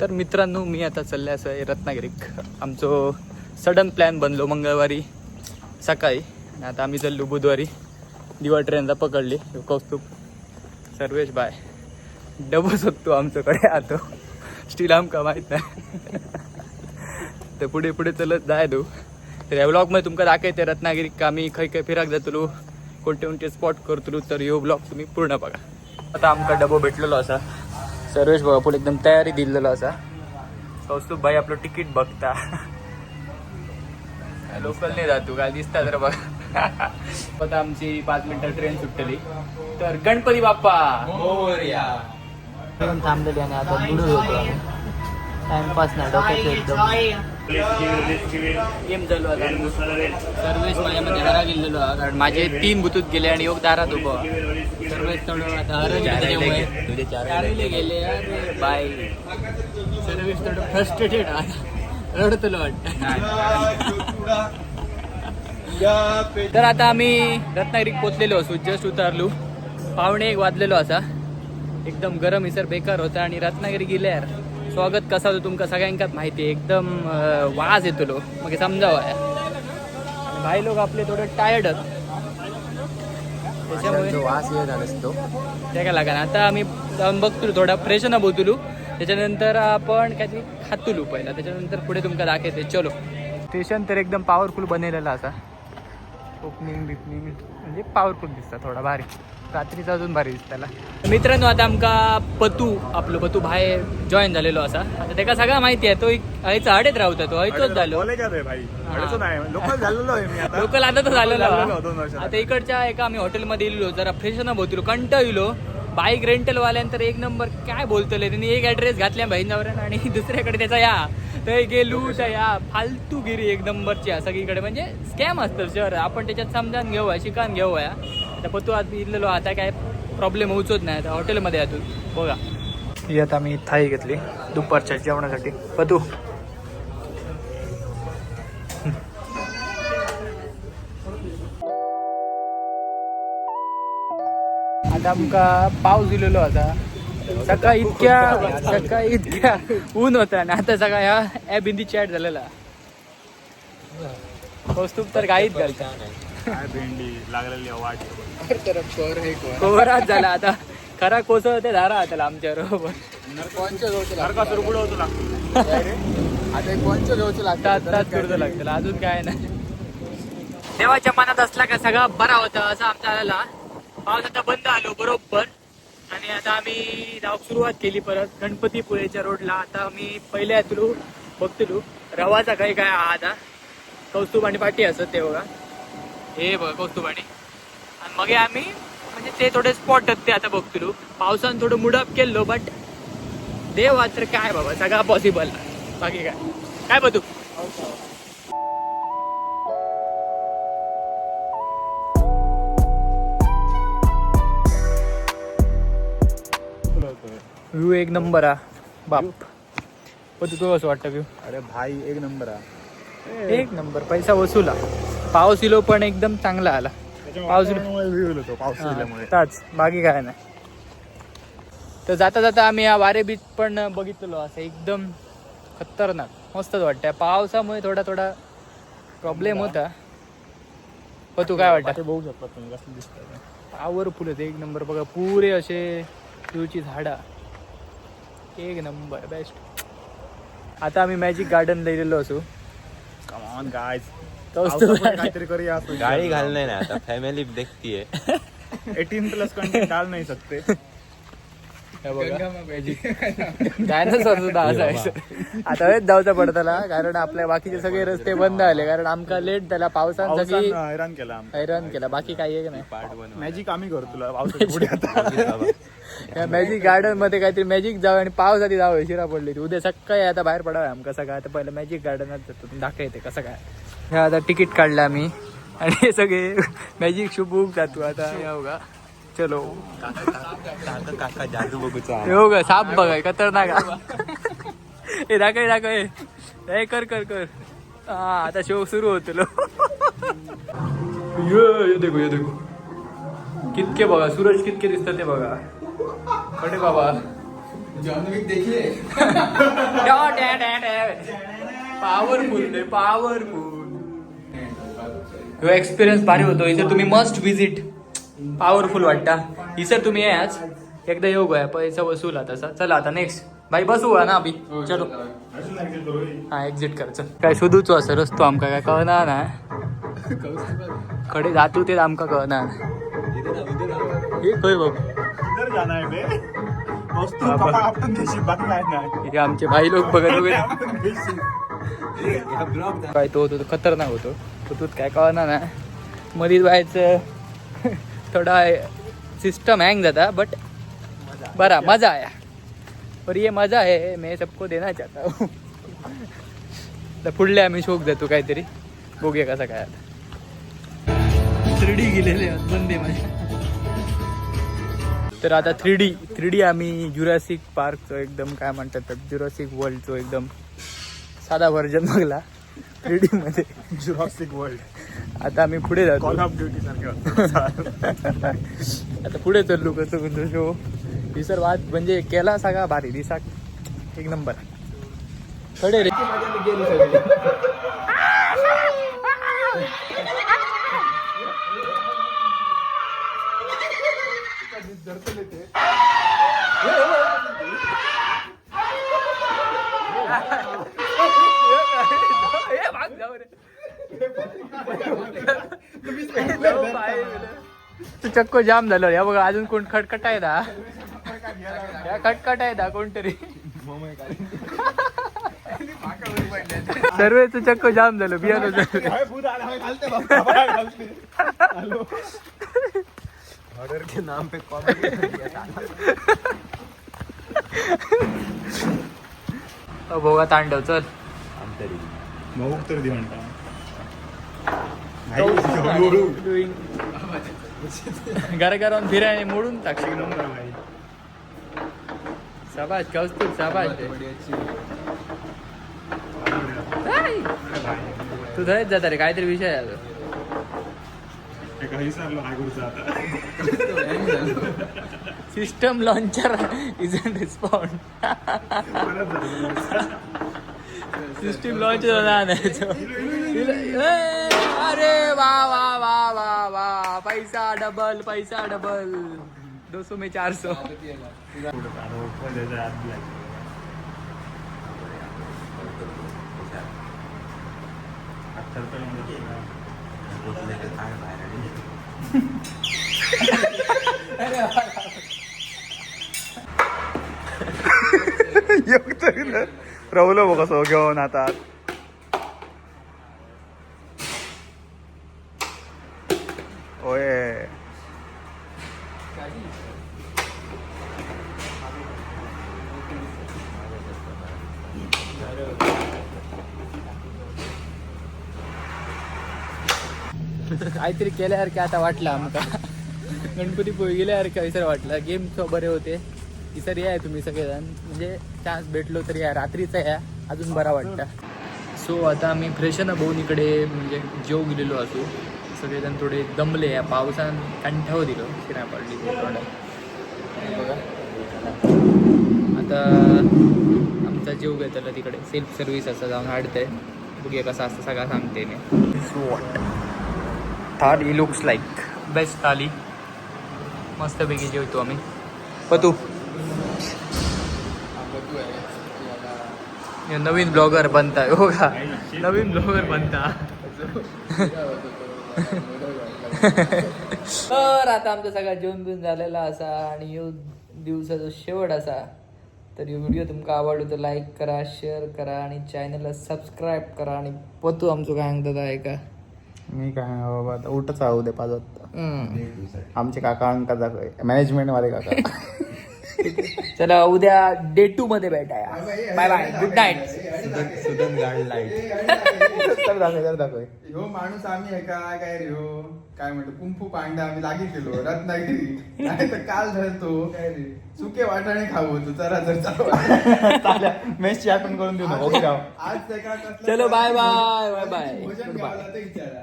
तर मित्रांनो मी आता चालले असं आहे रत्नागिरीक आमचं सडन प्लॅन बनलो मंगळवारी सकाळी. आणि आता आम्ही चाललो बुधवारी. दिवा ट्रेनला पकडली. कौस्तुभ. सर्वेश बाय. डबो शकतो आमच्याकडे आतो. स्टील आमका माहीत नाही. तर पुढे पुढे चलत जाय देऊ. तर ह्या ब्लॉगमध्ये तुमका दाखवते रत्नागिरीक आम्ही खंय खंय फिराक जातलो कोणते कोणते स्पॉट करतलो तर ह्यो ब्लॉग तुम्ही पूर्ण बघा. आता आमका डबो भेटलेलो असा. सर्वेश बघा पुढे एकदम तयारी दिलेलो असा. कौस्तुभ भाई आपलं तिकीट बघता. लोकल नाही जातो काय दिसता तर बघ. आता आमची पाच मिनिटं ट्रेन सुटली. तर गणपती बाप्पा. ट्रेन थांबलेली आणि आता टाइमपास नाही डोक्याचं एकदम. गेम चालू आता सर्वेश माझ्यामध्ये घरा गेलेलो. कारण माझे तीन बुतूत गेले आणि योग दारात उभं. सर्वेश थोडं आता हरवले गेले बाय सर्वेश थोडं फ्रस्ट्रेटेड रडतलो वाटतं. तर आता आम्ही रत्नागिरीत पोचलेलो असू जस्ट उतरलो. पावणे एक वाजलेलो असा. एकदम गरम इसर बेकार होता आणि रत्नागिरी गेल्यार स्वागत कसा होतं तुमका? सगळ्यांकाच माहिती आहे. एकदम वाज येतो लो मग समजावा भाई लोक आपले थोडे टायर्ड त्याच्यामुळे वास असतो. त्या काय लागणार आता आम्ही जाऊन बघतो थोडा फ्रेश ना बोतुलू त्याच्यानंतर आपण काहीतरी खातुलू पहिला. त्याच्यानंतर पुढे तुमका दाखवते. चलो. स्टेशन तर एकदम पॉवरफुल बनवलेला असा. ओपनिंग बिपनिंग म्हणजे पॉवरफुल दिसता थोडा भारी. रात्रीचा अजून भारी दिसताला मित्रांनो आता आमका पतू आपलं पतू बाहेर जॉईन झालेलो असा. आता त्याका सगळं माहिती आहे तो एक हयचा हडेत राहता तो हयतोच झालो. कॉलेजात आहे भाई. अडचण नाही लोकल झालेलो आहे मी आता. लोकल आता तर झालेलो. आता इकडच्या एका आम्ही हॉटेलमध्ये इलो जरा फ्रेश न बोलतो कंटाळलो बाईक रेंटल वाल्यानंतर एक नंबर काय बोलतले त्यांनी एक ऍड्रेस घातल्या बहिणावऱ्यान आणि दुसऱ्याकडे त्याचा या. तर गेलू त्या या फालतूगिरी एक नंबरची सगळीकडे. म्हणजे स्कॅम असतं शहर आपण त्याच्यात समजान घेऊया शिकान घेऊया. आता पतू आज इलेलो आता काय प्रॉब्लेम होऊच नाही. आता हॉटेलमध्ये यातून बघा. ही आता मी थाळी घेतली दुपारच्या जेवणासाठी. पतू आता आमका पाऊस दिलेलो आता. सकाळी इतक्या सकाळी इतक्या ऊन होता आणि आता सकाळी हा ॲप हिंदी चॅट झालेला. कौस्तुभ तर गाईत घालता. काय भेंडी लागलेली वाट. झाला आता. खरा कोसळ ते धारा त्याला आमच्या बरोबर. सारखा सुरकुड होतो लागतो आता कोणचं लागतं अजून काय नाही. देवाच्या मनात असला का सगळा बरा होता असं आमचा आलेला पाऊस आता बंद आलो बरोबर. आणि आता आम्ही जाऊ सुरुवात केली परत. गणपतीपुळेच्या रोडला. आता आम्ही पहिल्या येतलो बघतलो रवाचा काही काय आता. कौस्तुभ आणि पाठी असत ते बघा. हे बघा कौस्तुभ आणि मग आम्ही म्हणजे ते थोडे स्पॉट आहेत ते आता बघतलो. पावसान थोडं मुडअप केलो बट देव मात्र काय बाबा सगळा पॉसिबल बाकी काय? काय बघू? व्ह्यू एक नंबर हा बाप. पण तुला कसं वाटतं व्ह्यू अरे भाई एक नंबर आहे एक नंबर पैसा वसूला पाऊस इलो पण एकदम चांगला आला. पाऊस पाऊस बाकी काय नाही. तर जाता जाता आम्ही या वारे बीच पण बघितलेलो असं एकदम खतरनाक मस्तच वाटतं पावसामुळे थोडा थोडा प्रॉब्लेम होता. पण तू काय वाटतं? बघू शकता तुम्ही कसं दिसतं पॉवरफुल होते एक नंबर बघा पुरे असे व्ह्यूची झाडा. एक नंबर बेस्ट आता आम्ही मॅजिक गार्डन लिहिलेलो असू. कमॉन गायज कौस्तुभ काहीतरी करूया गाड़ी घालने ना आता फैमिली देखती है एटीन प्लस कंटेंट डाल नाही सकते डायनासॉर सुद्धा असायचं आता हेच जाऊचा पडताला कारण आपल्या बाकीचे सगळे रस्ते बंद आले कारण आमका लेट झाला पावसान सगळी पावसानं हैराण केला आम्ही. हैराण केला. बाकी काही एक नाही? पार्ट वन मॅजिक आम्ही करतो तुला पावसाच्या पुढे आता. या मॅजिक गार्डनमध्ये काहीतरी मॅजिक जावं आणि पाऊस आधी जावं शिरा पडली होती. उद्या सकाळी आता बाहेर पडावं आमका सकाळ आता पहिलं मॅजिक गार्डनात जातो दाखवते कसं काय. हे आता तिकीट काढलं आम्ही. आणि हे सगळे मॅजिक शो बुक जातो आता. का चलो. काका काका जादू बघूचा साप बघाय खतरनाक. हे दाखव दाखव हे. कर कर कर. हा आता शो सुरू होतो लो ये ये देखो ये देखो. कितके बघा सूरज कितके दिसतात ते बघा. कडे बाबा? जॉनविक देखील पॉवरफुल पॉवरफुल ह्यो एक्सपिरियन्स भारी होतो. इथं तुम्ही मस्ट विजिट पॉवरफुल वाटता. सर तुम्ही आज. एकदा येऊ गोया पैसा वसूल आता चला आता नेक्स्ट बाई बसू ना अभि. चलो. हा. एक्झिट करचं काय शोधूचो असं रस्तो आमका काय कळना ना. कडे जातू ते आमका कळना. हे खंय बघ है हे आमचे भाई लोक बघत वगैरे. काय तो होतो तो खतरनाक होतो. तो तूच काय कळना ना मधीच व्हायचं. थोडा सिस्टम हँग जाता बट बरा मजा आया. पर ये मजा है मैं सबको देना चाहता हूँ. तर पुढले आम्ही शोक जातो काहीतरी. बघूया कसा काय आता. थ्री डी गेलेले बंदे माझे. तर आता थ्री डी थ्री डी आम्ही जुरासिक पार्कचो एकदम काय म्हणतात जुरासिक वर्ल्डचो एकदम साधा व्हर्जन बघला. थ्री डी मध्ये. जुरासिक वर्ल्ड आता आम्ही पुढे जातो. कॉल ऑफ ड्युटी सारखं. आता पुढे चाललो कसं कोणतं शो ही सर वाद म्हणजे केला सगळा भारी दिसाक. एक नंबर. कडे रे. तू चक्को जाम झालं. या बघा अजून कोण खटखट आहे दा? या खटखट आहे दा कोणतरी? सर्वेच चक्को जाम झालं. ऑर्डर के नाम पे कॉमेडी भोगा तांडव चल. भाऊ तर. दे म्हणता. घर घरावर फिरायने मोडून टाकशील नंबर भाई साबाज कौस्तुभ साबाज तू धरत जाता रे काहीतरी विषय आलो. अगं. System launcher is un respond system झालं. सिस्टम नाही अरे वा वा वा वा वा. पैसा डबल पैसा डबल दो सौ में चार सौ पुढं काढू, पण त्याच्या बघ कसं घेऊन आता. काहीतरी केल्यासारखे आता वाटलं आमका गणपती पोळी गेल्यासारखं विसर वाटलं. गेम बरे होते. सर या तुम्ही सगळेजण. म्हणजे चान्स भेटलो तर या. रात्रीचा या. अजून बरा वाटतं. सो आता आम्ही फ्रेशन भाऊन इकडे. म्हणजे जेव गेलेलो असू. सगळेजण थोडे दमले. या पावसान कंठाव दिलो. शिरा पडली. बघा. आता आमचा जेव घेतला तिकडे. सेल्फ सर्व्हिस असं जाऊन हाडतंय बघूया कसं असतं. सगळं सांगते मी. सो वाटतं thali looks like best thali मस्तपैकी जेवतो आम्ही. पतू. हे नवीन ब्लॉगर बनताय. हो का? नवीन ब्लॉगर बनता. तर आता आमचा सगळा जेवण बिवून झालेला असा आणि ह्यो दिवसाचा शेवट असा. तर ह्यो व्हिडिओ तुमका आवडलो तर लाईक करा शेअर करा आणि चॅनलला सबस्क्राईब करा आणि पतू आमचं काय सांगतात आहे का? मी काय नाही बाबा आता उठच आहो दे पाच वाजता. आमचे काका अंका दाखव मॅनेजमेंट वाले काका. चला उद्या डे टू मध्ये भेटाया. बाय बाय गुड नाईट सुदन गाड लाइट तर दाखव तर दाखव. ह्यो माणूस आम्ही आहे का काय रे ह्यो काय म्हणतो कुंफू पांडा आम्ही लागी केलो रत्नागिरी नाही तर काल धरतो. काय रे सुके वाटाणे खाऊ तू चला जर मेसची आठवण करून देऊ नको. आज सकाळ कसला- चलो, bye bye, bye bye.